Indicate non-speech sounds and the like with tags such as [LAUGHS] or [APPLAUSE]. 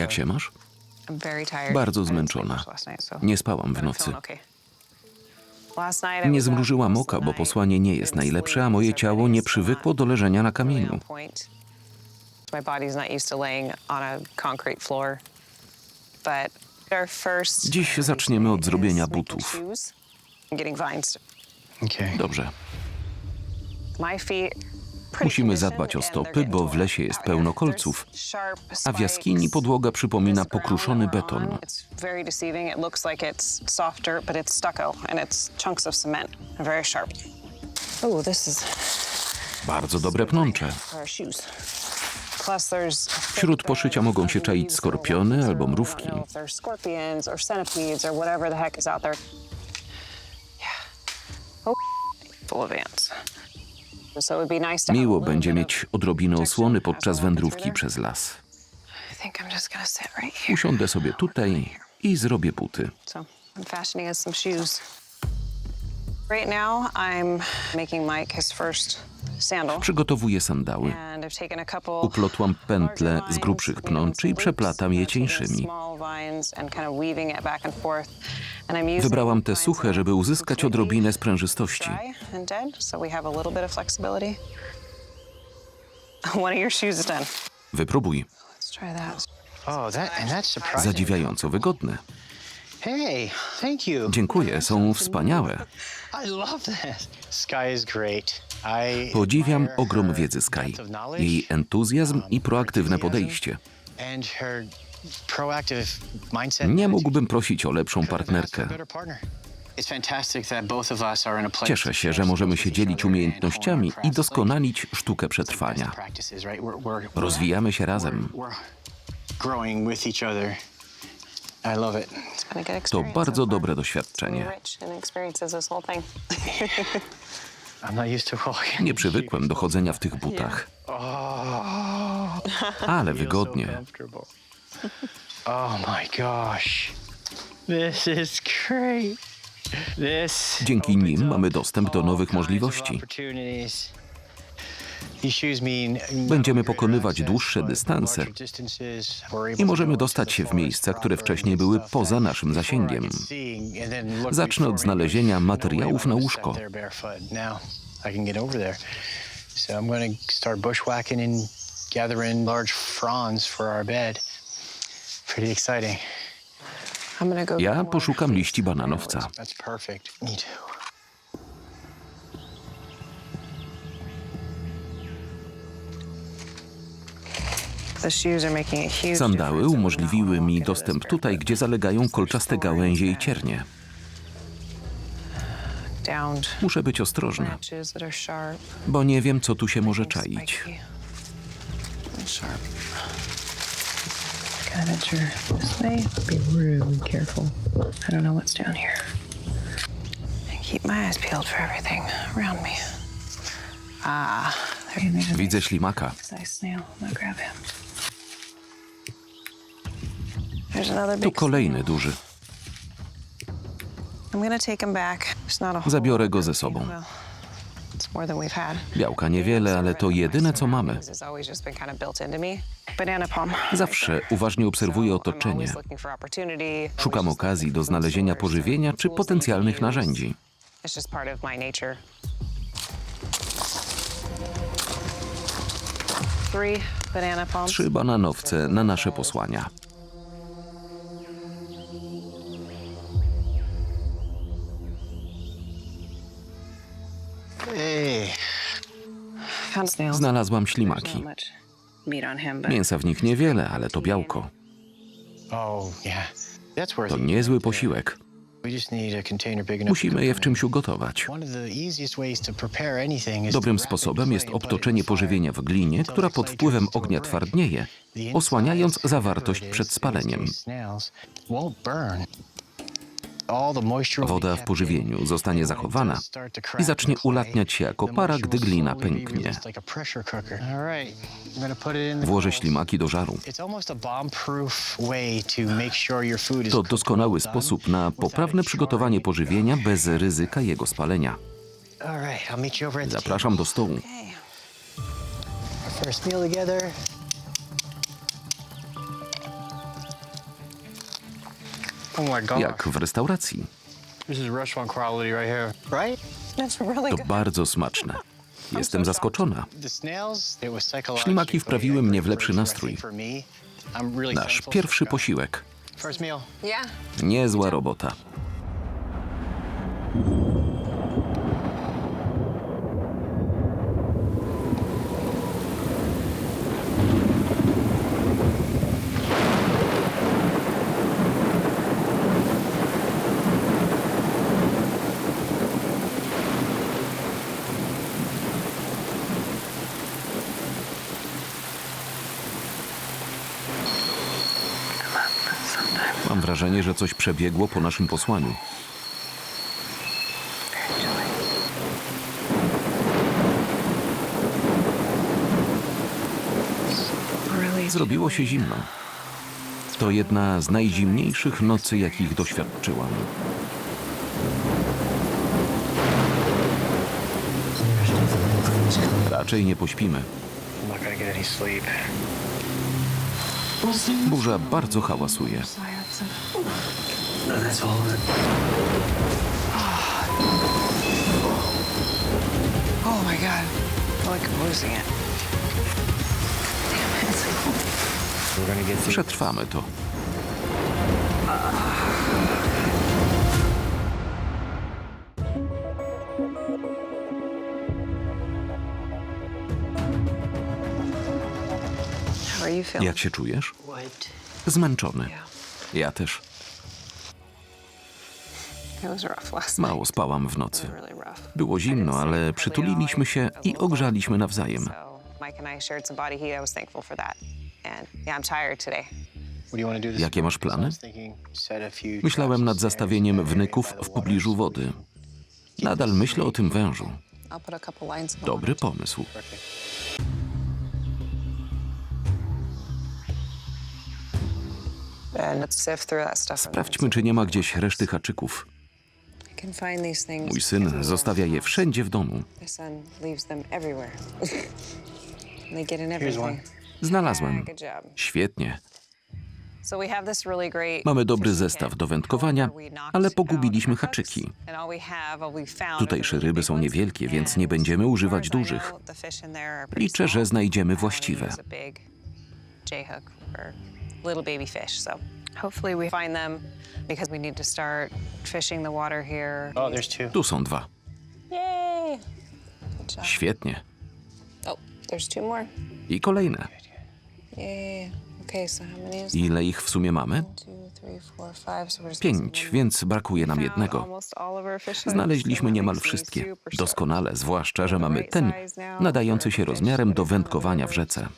Jak się masz? Bardzo zmęczona. Nie spałam w nocy. Nie zmrużyłam oka, bo posłanie nie jest najlepsze, a moje ciało nie przywykło do leżenia na kamieniu. Dziś zaczniemy od zrobienia butów. Dobrze. Musimy zadbać o stopy, bo w lesie jest pełno kolców, a w jaskini podłoga przypomina pokruszony beton. Bardzo dobre pnącze. Wśród poszycia mogą się czaić skorpiony albo mrówki. Miło będzie mieć odrobinę osłony podczas wędrówki przez las. Usiądę sobie tutaj i zrobię buty. Przygotowuję sandały. Uplotłam pętle z grubszych pnączy i przeplatam je cieńszymi. Wybrałam te suche, żeby uzyskać odrobinę sprężystości. [LAUGHS] Wypróbuj. Oh. Zadziwiająco wygodne. Hey, thank you. Dziękuję, są wspaniałe. Podziwiam ogrom wiedzy Sky, jej entuzjazm i proaktywne enthusiasm podejście. Nie mógłbym prosić o lepszą partnerkę. Cieszę się, że możemy się dzielić umiejętnościami i doskonalić sztukę przetrwania. Rozwijamy się razem. To bardzo dobre doświadczenie. Nie przywykłem do chodzenia w tych butach, [LAUGHS] Oh, ale wygodnie. Oh my gosh. This is great. This Dzięki nim mamy dostęp do nowych możliwości. Będziemy pokonywać dłuższe dystanse i możemy dostać się w miejsca, które wcześniej były poza naszym zasięgiem. Zacznę od znalezienia materiałów na łóżko. So I'm going to start bushwhacking and gathering large fronds for our bed. Pretty exciting. I'm gonna go Ja poszukam liści bananowca. That's perfect. Me too. The shoes are making a huge Sandały difference. umożliwiły mi dostęp tutaj, gdzie zalegają kolczaste gałęzie i ciernie. Downed Muszę być ostrożna, branches that are sharp. bo nie wiem, co tu się może czaić. spiky, Sharp. Venture this way. Be really careful. I don't know what's down here. And keep my eyes peeled for everything around me. Ah, there, there's a Widzę ślimaka. nice snail. I'm gonna grab him. There's another Tu big kolejny duży. I'm gonna take him back. There's not a whole Zabiorę go ze sobą. Well, Białka niewiele, ale to jedyne, co mamy. Zawsze uważnie obserwuję otoczenie. Szukam okazji do znalezienia pożywienia czy potencjalnych narzędzi. Trzy bananowce na nasze posłania. Znalazłam ślimaki. Mięsa w nich niewiele, ale to białko. oh To niezły posiłek. Musimy je w czymś ugotować. Dobrym sposobem jest obtoczenie pożywienia w glinie, która pod wpływem ognia twardnieje, osłaniając zawartość przed spaleniem. Woda w pożywieniu zostanie zachowana i zacznie ulatniać się jako para, gdy glina pęknie. Włożę ślimaki do żaru. To doskonały sposób na poprawne przygotowanie pożywienia bez ryzyka jego spalenia. Zapraszam do stołu. Jak w restauracji. To bardzo smaczne. Jestem zaskoczona. Ślimaki wprawiły mnie w lepszy nastrój. Nasz pierwszy posiłek. Niezła robota. Mam wrażenie, że coś przebiegło po naszym posłaniu. Zrobiło się zimno. To jedna z najzimniejszych nocy, jakich doświadczyłam. Raczej nie pośpimy. Burza bardzo hałasuje. Oh my god. I like I'm losing it. Przetrwamy to. Jak się czujesz? Zmęczony. Ja też. It was rough last Mało night. spałam w nocy. Really rough. Było zimno, ale przytuliliśmy się i ogrzaliśmy nawzajem. Jakie masz plany? Myślałem nad zastawieniem wnyków w pobliżu wody. Nadal myślę o tym wężu. Dobry pomysł. Sprawdźmy, czy nie ma gdzieś reszty haczyków. Mój syn zostawia je wszędzie w domu. [LAUGHS] Znalazłem. Świetnie. Mamy dobry zestaw do wędkowania, ale pogubiliśmy haczyki. Tutejsze ryby są niewielkie, więc nie będziemy używać dużych. Liczę, że znajdziemy we właściwe. Little baby fish. So hopefully we find them because we need to start fishing the water here. Oh, there's two. Tu są dwa. Yay! Good job. Świetnie. Oh, there's two more. I kolejne. Yay. Okay, so how many is Ile ich w sumie mamy? One, two, three, four, five. So we're just Pięć, one. więc brakuje nam Found jednego. almost all of our fish heads, Znaleźliśmy niemal wszystkie. Doskonale, zwłaszcza, że mamy ten, nadający się rozmiarem do wędkowania w rzece.